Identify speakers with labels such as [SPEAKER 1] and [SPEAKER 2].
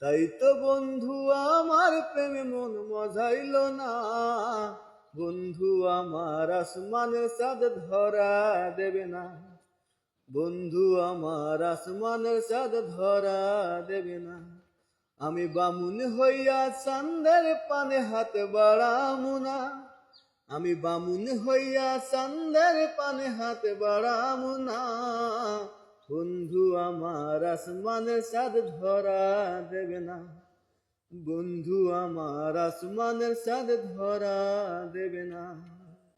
[SPEAKER 1] তাই তো বন্ধু, আমার প্রেমে মন মজাইল না। বন্ধু, আমার আসমানের চাঁদ ধরা দেবে না। বন্ধু, আমার আসমানের সাদ ধরা দেবে না। আমি বামুন হইয়া চান্দের পানে হাত বাড়ামু না। আমি বামুন হইয়া চান্দের পানে হাত বাড়ামু না। বন্ধু আমার আসমানের সাদ ধরা দেবে না। বন্ধু আমার আসমানের সাদ ধরা দেবে না।